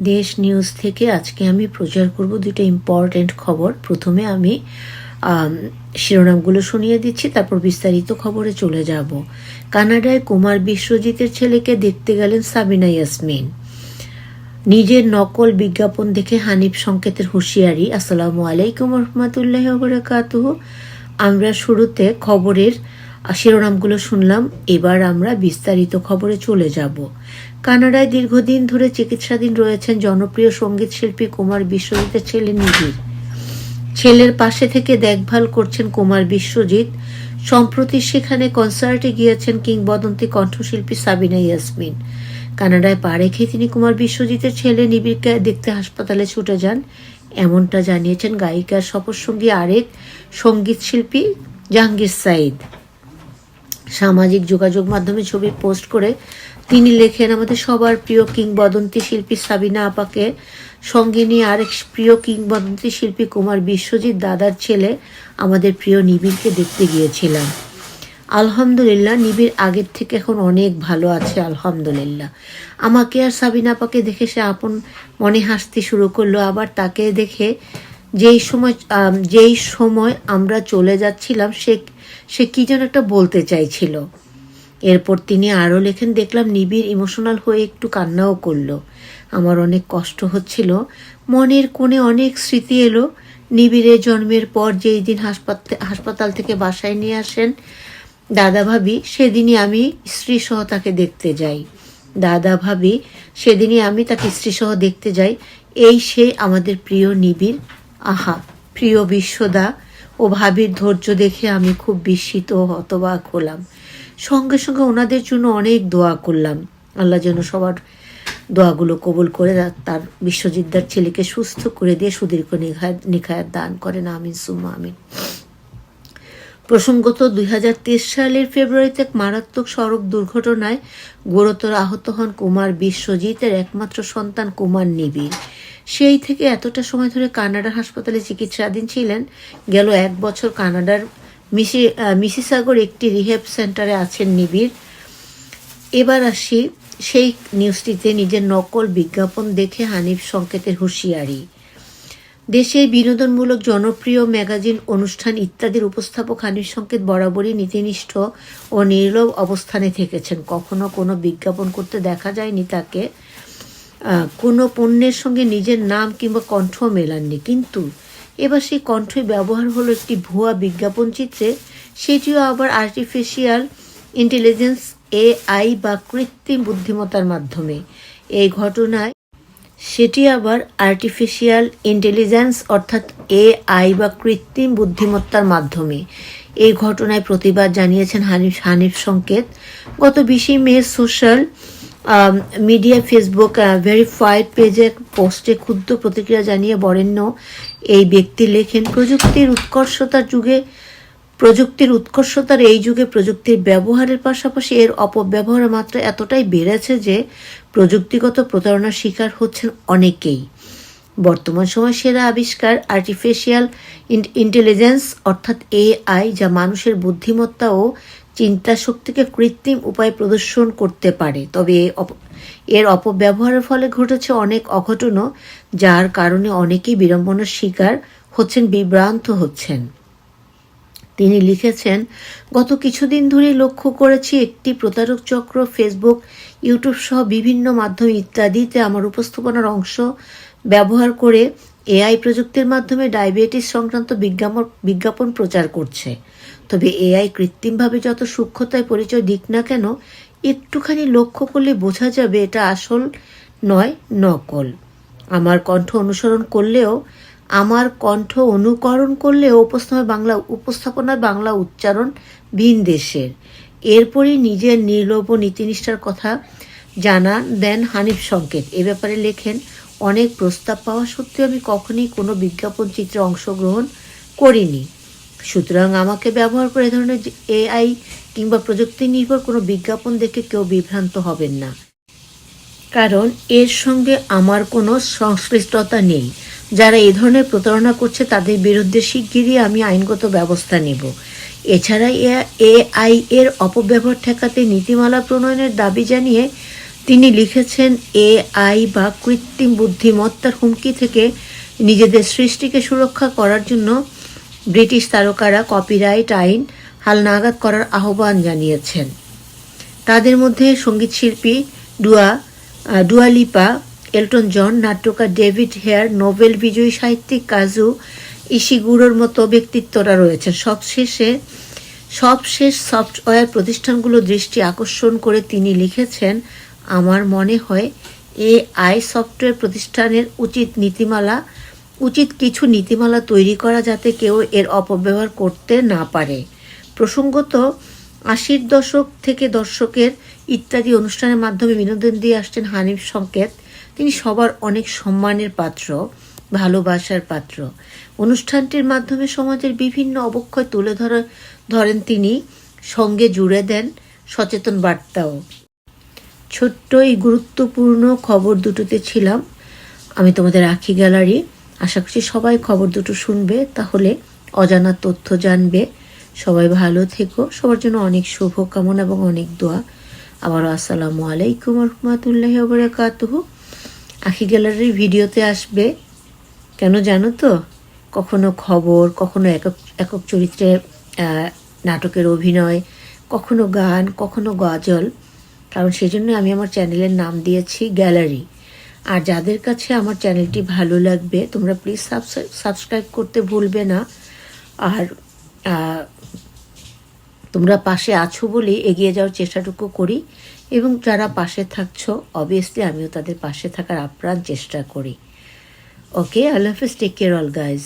দেশ নিউজ থেকে আজকে আমি প্রচার করব দুটো ইম্পর্ট্যান্ট খবর। প্রথমে আমি শিরোনামগুলো শুনিয়ে দিচ্ছি, তারপর বিস্তারিত খবরে চলে যাব। কানাডায় কুমার বিশ্বজিতের ছেলেকে দেখতে গেলেন সাবিনা ইয়াসমিন। নিজের নকল বিজ্ঞাপন দেখে হানিফ সংকেতের হুঁশিয়ারি। আসসালামু আলাইকুম রহমতুল্লাহ আমরা শুরুতে খবরের শিরোনামগুলো শুনলাম। এবার আমরা বিস্তারিত খবরে চলে যাব। কানাডায় দীর্ঘদিন ধরে চিকিৎসাধীন রয়েছেন জনপ্রিয় সংগীত শিল্পী কুমার বিশ্বজিতের ছেলে নিবিড় ছেলের পাশে থেকে দেখভাল করছেন কুমার বিশ্বজিৎ। সম্প্রতি সেখানে কনসার্টে গিয়েছেন কিংবদন্তি কণ্ঠশিল্পী সাবিনা ইয়াসমিন। কানাডায় পা রেখে তিনি কুমার বিশ্বজিতের ছেলে নিবিড়কে দেখতে হাসপাতালে ছুটে যান। এমনটা জানিয়েছেন গায়িকার সফরসঙ্গী আরেক সংগীত শিল্পী জাহাঙ্গীর সাইদ সামাজিক যোগাযোগ মাধ্যমে ছবি পোস্ট করে তিনি লেখেন, আমাদের সবার প্রিয় কিংবদন্তি শিল্পী সাবিনা আপাকে সঙ্গে নিয়ে আরেক প্রিয় কিংবদন্তি শিল্পী কুমার বিশ্বজিৎ দাদার ছেলে আমাদের প্রিয় নিবিড়কে দেখতে গিয়েছিলাম। আলহামদুলিল্লাহ, নিবিড় আগের থেকে এখন অনেক ভালো আছে, আলহামদুলিল্লাহ। আমাকে আর সাবিনা আপাকে দেখে সে আপন মনে হাসতে শুরু করল, আবার তাকে দেখে যেই সময় যেই সময় আমরা চলে যাচ্ছিলাম, সে সে কি যেন একটা বলতে চাইছিল। এরপর তিনি আরও লেখেন, দেখলাম নিবিড়, ইমোশনাল হয়ে একটু কান্নাও করল। আমার অনেক কষ্ট হচ্ছিল। মনের কোণে অনেক স্মৃতি এলো। নিবিড়ের জন্মের পর যেই দিন হাসপাতাল হাসপাতাল থেকে বাসায় নিয়ে আসেন দাদা ভাবি সেদিনই আমি স্ত্রী সহ তাকে দেখতে যাই। দাদা ভাবি সেদিনই আমি তাকে স্ত্রী সহ দেখতে যাই। এই সেই আমাদের প্রিয় নিবিড়। আহা, প্রিয় বিশ্বদা, ও ভাবির ধৈর্য দেখে আমি খুব বিস্মিত হতবাক হলাম। সঙ্গে সঙ্গে ওনাদের জন্য অনেক দোয়া করলাম। আল্লাহ যেন সবার দোয়াগুলো কবুল করে তার বিশ্বজিৎদার ছেলেকে সুস্থ করে দিয়ে সুদীর্ঘ নিখায়াত নিখায়াত দান করেন। আমিন, সুম্মা, আমিন। প্রসঙ্গত দুই হাজার তেইশ সালের ফেব্রুয়ারিতে এক মারাত্মক সড়ক দুর্ঘটনায় গুরুতর আহত হন কুমার বিশ্বজিতের একমাত্র সন্তান কুমার নিবিড়। সেই থেকে এতটা সময় ধরে কানাডার হাসপাতালে চিকিৎসাধীন ছিলেন। গেল এক বছর কানাডার মিসি মিসিসাগর একটি রিহেব সেন্টারে আছেন নিবিড়। এবার আসি সেই নিউজটিতে নিজের নকল বিজ্ঞাপন দেখে হানিফ সংকেতের হুঁশিয়ারি। দেশে বিনোদনমূলক জনপ্রিয় ম্যাগাজিন, অনুষ্ঠান ইত্যাদির উপস্থাপক হানিফ সংকেত বরাবরই নীতিনিষ্ঠ ও নির্লোভ অবস্থানে থেকেছেন। কখনো কোনো বিজ্ঞাপন করতে দেখা যায়নি তাকে। কোনো পণ্যের সঙ্গে নিজের নাম কিংবা কণ্ঠ মেলাননি। কিন্তু এবার সেই কণ্ঠই ব্যবহার হলো একটি ভুয়া বিজ্ঞাপন চিত্রে। সেটিও আবার আর্টিফিশিয়াল ইন্টেলিজেন্স এআই বা কৃত্রিম বুদ্ধিমত্তার মাধ্যমে। এই ঘটনায় সেটি আবার আর্টিফিশিয়াল ইন্টেলিজেন্স অর্থাৎ এআই বা কৃত্রিম বুদ্ধিমত্তার মাধ্যমে। এই ঘটনায় প্রতিবাদ জানিয়েছেন হানিফ হানিফ সংকেত। গত বিশে May social media Facebook verified পেজে পোস্টে ক্ষুদ্র প্রতিক্রিয়া জানিয়ে বরেণ্য এই ব্যক্তি লেখেন, প্রযুক্তির উৎকর্ষতার যুগে, প্রযুক্তির উৎকর্ষতার এই যুগে প্রযুক্তির ব্যবহারের পাশাপাশি এর অপব্যবহারের মাত্রা এতটাই বেড়েছে যে প্রযুক্তিগত প্রতারণার শিকার হচ্ছেন অনেকেই। বর্তমান সময় সেরা আবিষ্কার আর্টিফিশিয়াল ইন্টেলিজেন্স অর্থাৎ এআই যা মানুষের বুদ্ধিমত্তা ও চিন্তা শক্তিকে কৃত্রিম উপায়ে প্রদর্শন করতে পারে। তবে এর অপব্যবহারের ফলে ঘটেছে অনেক অঘটনও, যার কারণে অনেকেই বিড়ম্বনার শিকার হচ্ছেন, বিভ্রান্ত হচ্ছেন। তিনি লিখেছেন, গত কিছুদিন ধরে লক্ষ্য করেছি একটি প্রতারক চক্র, ফেসবুক, ইউটিউব সহ বিভিন্ন মাধ্যম ইত্যাদিতে আমার উপস্থাপনার অংশ ব্যবহার করে এআই প্রযুক্তির মাধ্যমে ডায়াবেটিস সংক্রান্ত বিজ্ঞাপন বিজ্ঞাপন প্রচার করছে। তবে এআই কৃত্রিমভাবে যত সূক্ষ্মতায় পরিচয় দিক না কেন, একটুখানি লক্ষ্য করলে বোঝা যাবে এটা আসল নয়, নকল। আমার কণ্ঠ অনুসরণ করলেও, আমার কণ্ঠ অনুকরণ করলেও উপস্থাপনা বাংলা উপস্থাপনায় বাংলা উচ্চারণ ভিন দেশের। এরপরই নিজের নির্লোভ নীতিনিষ্ঠার কথা জানান দেন হানিফ সংকেত। এ ব্যাপারে লেখেন, অনেক প্রস্তাব পাওয়া সত্ত্বেও আমি কখনই কোনো বিজ্ঞাপন চিত্রে অংশগ্রহণ করিনি। সুতরাং আমাকে ব্যবহার করে এ ধরনের এআই কিংবা প্রযুক্তি নির্ভর কোনো বিজ্ঞাপন দেখে কেউ বিভ্রান্ত হবেন না। কারণ এর সঙ্গে আমার কোনো সংশ্লিষ্টতা নেই। যারা এই ধরনের প্রতারণা করছে তাদের বিরুদ্ধে শিগগিরই আমি আইনগত ব্যবস্থা নেব। এছাড়া এআই এর অপব্যবহার ঠেকাতে নীতিমালা প্রণয়নের দাবি জানিয়ে তিনি লিখেছেন এআই বা কৃত্রিম বুদ্ধিমত্তার হুমকি থেকে নিজেদের সৃষ্টিকে সুরক্ষা করার জন্য ব্রিটিশ তারকারা কপিরাইট আইন হালনাগাদ করার আহ্বান জানিয়েছেন। তাদের মধ্যে সঙ্গীতশিল্পী ডুয়া ডুয়ালিপা এলটন জন, নাট্যকার ডেভিড হেয়ার, নোবেল বিজয়ী সাহিত্যিক কাজু ইশিগুরোর মতো ব্যক্তিত্বরা রয়েছেন। সবশেষে, সবশেষ সফটওয়্যার প্রতিষ্ঠানগুলো দৃষ্টি আকর্ষণ করে তিনি লিখেছেন, আমার মনে হয় এআই সফটওয়্যার প্রতিষ্ঠানের উচিত নীতিমালা উচিত কিছু নীতিমালা তৈরি করা যাতে কেউ এর অপব্যবহার করতে না পারে। প্রসঙ্গত, আশির দশক থেকে দর্শকের ইত্যাদি অনুষ্ঠানের মাধ্যমে বিনোদন দিয়ে আসছেন হানিফ সংকেত। তিনি সবার অনেক সম্মানের পাত্র, ভালোবাসার পাত্র। অনুষ্ঠানটির মাধ্যমে সমাজের বিভিন্ন অবক্ষয় তুলে ধরে, ধরেন তিনি, সঙ্গে জুড়ে দেন সচেতন বার্তাও। ছোট্ট এই গুরুত্বপূর্ণ খবর দুটোতে ছিলাম। আমি তোমাদের আখি গ্যালারি। আশা করছি সবাই খবর দুটো শুনবে, তাহলে অজানা তথ্য জানবে। সবাই ভালো থেকো, সবার জন্য অনেক শুভ কামনা এবং অনেক দোয়া। আবারও আসসালামু আলাইকুম রহমতুল্লাহ বরাকাতুহ আখি গ্যালারির ভিডিওতে আসবে, কেন জানো তো? কখনো খবর, কখনো একক একক চরিত্রে নাটকের অভিনয়, কখনো গান, কখনো গজল। কারণ সেজন্য আমি আমার চ্যানেলের নাম দিয়েছি গ্যালারি। আর যাদের কাছে আমার চ্যানেলটি ভালো লাগবে, তোমরা প্লিজ সাবস্ক্রাইব করতে ভুলবে না। আর তোমরা পাশে আছো বলে এগিয়ে যাওয়ার চেষ্টাটুকু করি এবং যারা পাশে থাকছো অবভিয়াসলি আমিও তাদের পাশে থাকার আপ্রাণ চেষ্টা করি। ওকে আল্লাহ হাফিজ টেক কেয়ার অল গাইজ